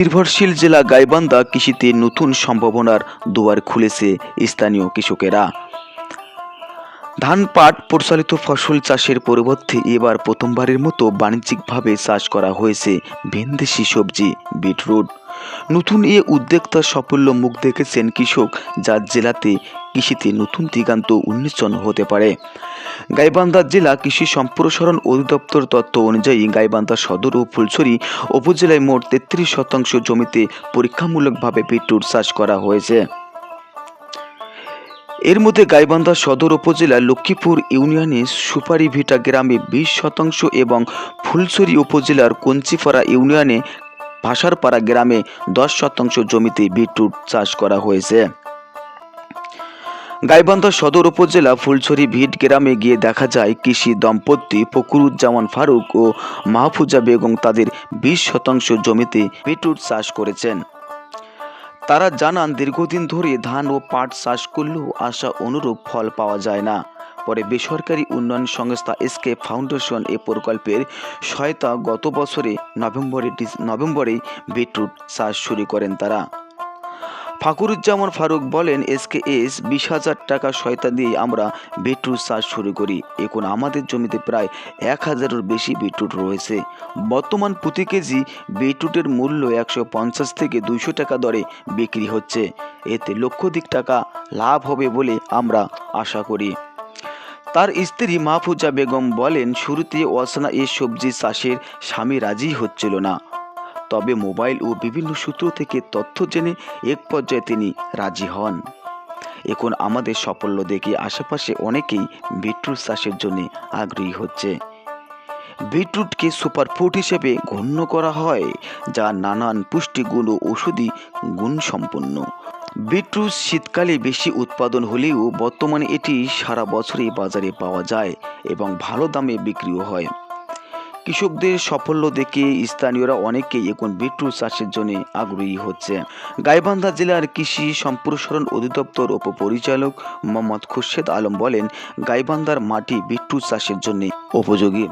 নির্ভরশীল জেলা গাইবান্ধা কৃষিতে নতুন সম্ভাবনার দুয়ার খুলেছে স্থানীয় কৃষকেরা। ধান পাট পরিচালিত ফসল চাষের পরিবর্তে এবার প্রথমবারের মতো বাণিজ্যিকভাবে চাষ করা হয়েছে ভিনদেশি সবজি, বিটরুট। নতুন এ উদ্যোক্তার সাফল্য মুখ দেখেছেন কৃষক যার জেলাতে কৃষিতে নতুন দিগান্ত উন্মোচন হতে পারে। গাইবান্ধা জেলা কৃষি সম্প্রসারণ অধিদপ্তর তথ্য অনুযায়ী গাইবান্ধা সদর ও ফুলছড়ি উপজেলায় মোট তেত্রিশ শতাংশ জমিতে পরীক্ষামূলকভাবে বিটরুট চাষ করা হয়েছে। এর মধ্যে গাইবান্ধা সদর উপজেলার লক্ষ্মীপুর ইউনিয়নে সুপারিভিটা গ্রামে বিশ শতাংশ এবং ফুলছড়ি উপজেলার কঞ্চিপাড়া ইউনিয়নে ভাষারপাড়া গ্রামে দশ শতাংশ জমিতে বিটরুট চাষ করা হয়েছে। গাইবান্ধা সদর উপজেলা ফুলছড়ি ভিট গ্রামে গিয়ে দেখা যায় কৃষি দম্পতি ফকরুজ্জামান ফারুক ও মাহফুজা বেগম তাদের বিশ শতাংশ জমিতে বিটরুট চাষ করেছেন। তারা জানান, দীর্ঘদিন ধরে ধান ও পাট চাষ করলেও আশা অনুরূপ ফল পাওয়া যায় না। পরে বেসরকারি উন্নয়ন সংস্থা এসকে ফাউন্ডেশন এ প্রকল্পের সহায়তা গত বছরে নভেম্বরে নভেম্বরে বিটরুট চাষ শুরু করেন তারা। ফাকুরুজ্জামান ফারুক বলেন এসকে এস বিশ হাজার টাকা সহায়তা দিয়ে আমরা বিটরুট চাষ শুরু করি। এখন আমাদের জমিতে প্রায় এক হাজারের বেশি বিটরুট রয়েছে। বর্তমান প্রতি কেজি বিটরুটের মূল্য একশো পঞ্চাশ থেকে দুইশো টাকা দরে বিক্রি হচ্ছে। এতে লক্ষাধিক টাকা লাভ হবে বলে আমরা আশা করি। তার স্ত্রী মাহফুজা বেগম বলেন, শুরুতে অসনা এই সবজি চাষের স্বামী রাজি হচ্ছিল না। তবে মোবাইল ও বিভিন্ন সূত্র থেকে তথ্য জেনে এক পর্যায়ে তিনি রাজি হন। এখন আমাদের সাফল্য দেখে আশেপাশে অনেকেই বিটরুট চাষের জন্য আগ্রহী হচ্ছে। বিটরুটকে সুপারফুড হিসেবে গণ্য করা হয়, যা নানান পুষ্টিগুণ ও ওষুধি গুণ সম্পন্ন বিটরুট শীতকালে বেশি উৎপাদন হলেও বর্তমানে এটি সারা বছরই বাজারে পাওয়া যায় এবং ভালো দামে বিক্রিও হয়। কৃষকদের সাফল্য দেখে স্থানীয়রা অনেকেই এখন বিটরুট চাষের জন্য আগ্রহী হচ্ছে। গাইবান্ধা জেলার কৃষি সম্প্রসারণ অধিদপ্তর উপপরিচালক মোহাম্মদ খুরশেদ আলম বলেন, গাইবান্ধার মাটি বিটরুট চাষের জন্য উপযোগী।